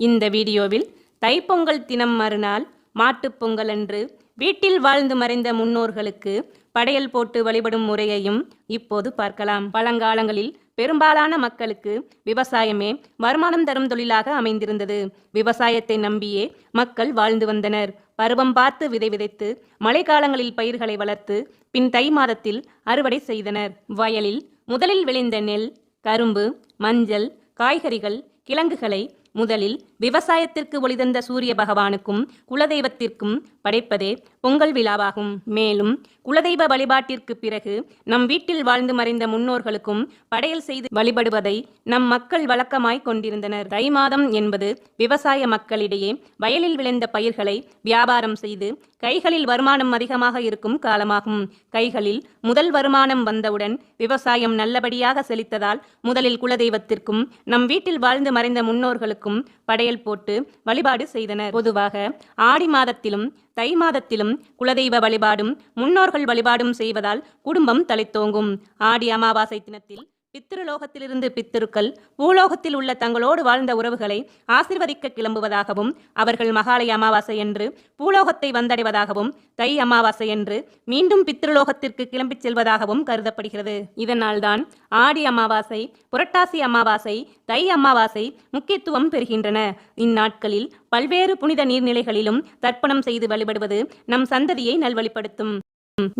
இந்த வீடியோவில் தைப்பொங்கல் தினம் மறுநாள் மாட்டுப்பொங்கல் அன்று வீட்டில் வாழ்ந்து மறைந்த முன்னோர்களுக்கு படையல் போட்டு வழிபடும் முறையையும் இப்போது பார்க்கலாம். பழங்காலங்களில் பெரும்பாலான மக்களுக்கு விவசாயமே வருமானம் தரும் தொழிலாக அமைந்திருந்தது. விவசாயத்தை நம்பியே மக்கள் வாழ்ந்து வந்தனர். பருவம் பார்த்து விதை விதைத்து மழைக்காலங்களில் பயிர்களை வளர்த்து பின் தை மாதத்தில் அறுவடை செய்தனர். வயலில் முதலில் விளைந்த நெல் கரும்பு மஞ்சள் காய்கறிகள் கிழங்குகளை முதலில் விவசாயத்திற்கு ஒளிதந்த சூரிய பகவானுக்கும் குலதெய்வத்திற்கும் படைப்பதே பொங்கல் விழாவாகும். மேலும் குலதெய்வ வழிபாட்டிற்கு பிறகு நம் வீட்டில் வாழ்ந்து மறைந்த முன்னோர்களுக்கும் படையல் செய்து வழிபடுவதை நம் மக்கள் வழக்கமாய் கொண்டிருந்தனர். தை மாதம் என்பது விவசாய மக்களிடையே வயலில் விளைந்த பயிர்களை வியாபாரம் செய்து கைகளில் வருமானம் அதிகமாக இருக்கும் காலமாகும். கைகளில் முதல் வருமானம் வந்தவுடன் விவசாயம் நல்லபடியாக செழித்ததால் முதலில் குலதெய்வத்திற்கும் நம் வீட்டில் வாழ்ந்து மறைந்த முன்னோர்களுக்கும் படையல் போட்டு வழிபாடு செய்தனர். பொதுவாக ஆடி மாதத்திலும் தை மாதத்திலும் குலதெய்வ வழிபாடும் முன்னோர்கள் வழிபாடும் செய்வதால் குடும்பம் தலைத்தோங்கும் ஆடி அமாவாசை தினத்தில் பித்திருலோகத்திலிருந்து பித்திருக்கள் பூலோகத்தில் உள்ள தங்களோடு வாழ்ந்த உறவுகளை ஆசிர்வதிக்க கிளம்புவதாகவும் அவர்கள் மகாலய அமாவாசை என்று பூலோகத்தை வந்தடைவதாகவும் தை அமாவாசை என்று மீண்டும் பித்திருலோகத்திற்கு கிளம்பிச் செல்வதாகவும் கருதப்படுகிறது. இதனால்தான் ஆடி அமாவாசை புரட்டாசி அமாவாசை தை அமாவாசை முக்கியத்துவம் பெறுகின்றன. இந்நாட்களில் பல்வேறு புனித நீர்நிலைகளிலும் தர்ப்பணம் செய்து வழிபடுவது நம் சந்ததியை நல்வழிப்படுத்தும்.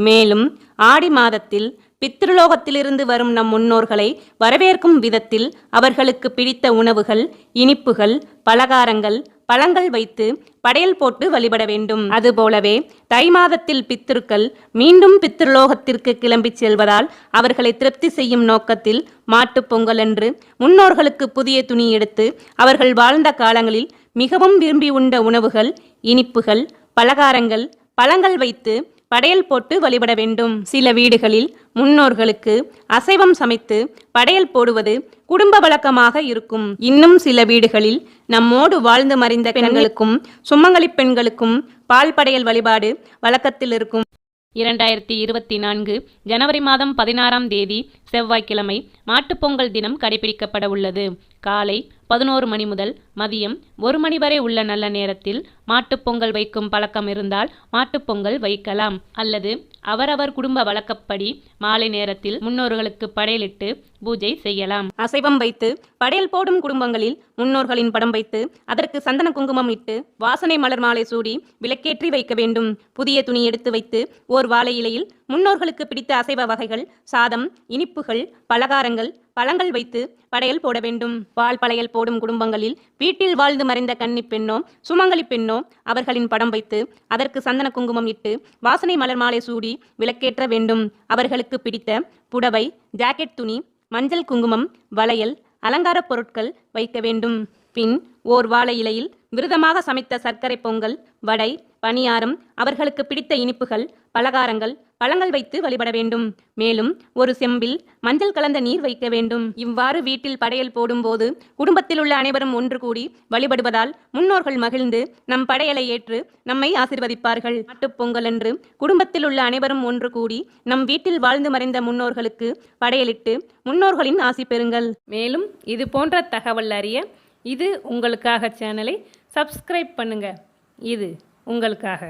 மேலும் ஆடி மாதத்தில் பித்ருலோகத்திலிருந்து வரும் நம் முன்னோர்களை வரவேற்கும் விதத்தில் அவர்களுக்கு பிடித்த உணவுகள் இனிப்புகள் பலகாரங்கள் பழங்கள் வைத்து படையல் போட்டு வழிபட வேண்டும். அதுபோலவே தை மாதத்தில் பித்திருக்கள் மீண்டும் பித்ருலோகத்திற்கு கிளம்பிச் செல்வதால் அவர்களை திருப்தி செய்யும் நோக்கத்தில் மாட்டுப் பொங்கலன்று முன்னோர்களுக்கு புதிய துணி எடுத்து அவர்கள் வாழ்ந்த காலங்களில் மிகவும் விரும்பி உண்ட உணவுகள் இனிப்புகள் பலகாரங்கள் பழங்கள் வைத்து படையல் போட்டு வழிபட வேண்டும். சில வீடுகளில் முன்னோர்களுக்கு அசைவம் சமைத்து படையல் போடுவது குடும்ப வழக்கமாக இருக்கும். இன்னும் சில வீடுகளில் நம்மோடு வாழ்ந்து மறைந்த பெண்களுக்கும் சுமங்கலி பெண்களுக்கும் பால் படையல் வழிபாடு வழக்கத்தில் இருக்கும். இரண்டாயிரத்தி இருபத்தி நான்கு ஜனவரி மாதம் பதினாறாம் தேதி செவ்வாய்க்கிழமை மாட்டுப்பொங்கல் தினம் கடைபிடிக்கப்பட உள்ளது. காலை பதினோரு மணி முதல் மதியம் ஒரு மணி வரை உள்ள நல்ல நேரத்தில் மாட்டுப்பொங்கல் வைக்கும் பழக்கம் இருந்தால் மாட்டுப்பொங்கல் வைக்கலாம். அல்லது அவரவர் குடும்ப வழக்கப்படி மாலை நேரத்தில் முன்னோர்களுக்கு படையலிட்டு பூஜை செய்யலாம். அசைவம் வைத்து படையல் போடும் குடும்பங்களில் முன்னோர்களின் படம் வைத்து அதற்கு சந்தன குங்குமம் இட்டு வாசனை மலர் மாலை சூடி விளக்கேற்றி வைக்க வேண்டும். புதிய துணி எடுத்து வைத்து ஓர் வாழை இலையில் முன்னோர்களுக்கு பிடித்த அசைவ வகைகள் சாதம் இனிப்புகள் பலகாரங்கள் பழங்கள் வைத்து படையல் போட வேண்டும். பால் படையல் போடும் குடும்பங்களில் வீட்டில் வாழ்ந்து மறைந்த கன்னி பெண்ணோ சுமங்கலி பெண்ணோ அவர்களின் படம் வைத்து அதற்கு சந்தன குங்குமம் இட்டு வாசனை மலர் மாலை சூடி விளக்கேற்ற வேண்டும். அவர்களுக்கு பிடித்த புடவை ஜாக்கெட் துணி மஞ்சள் குங்குமம் வளையல் அலங்கார பொருட்கள் வைக்க வேண்டும். பின் ஓர் வாழை இலையில் விரதமாக சமைத்த சர்க்கரை பொங்கல் வடை பணியாரம் அவர்களுக்கு பிடித்த இனிப்புகள் பலகாரங்கள் பழங்கள் வைத்து வழிபட வேண்டும். மேலும் ஒரு செம்பில் மஞ்சள் கலந்த நீர் வைக்க வேண்டும். இவ்வாறு வீட்டில் படையல் போடும்போது குடும்பத்தில் உள்ள அனைவரும் ஒன்று கூடி வழிபடுவதால் முன்னோர்கள் மகிழ்ந்து நம் படையலை ஏற்று நம்மை ஆசிர்வதிப்பார்கள். மாட்டுப் பொங்கல் அன்று குடும்பத்தில் உள்ள அனைவரும் ஒன்று கூடி நம் வீட்டில் வாழ்ந்து மறைந்த முன்னோர்களுக்கு படையலிட்டு முன்னோர்களின் ஆசி பெறுங்கள். மேலும் இது போன்ற தகவல் அறிய இது உங்களுக்காக சேனலை சப்ஸ்கிரைப் பண்ணுங்க. இது உங்களுக்காக.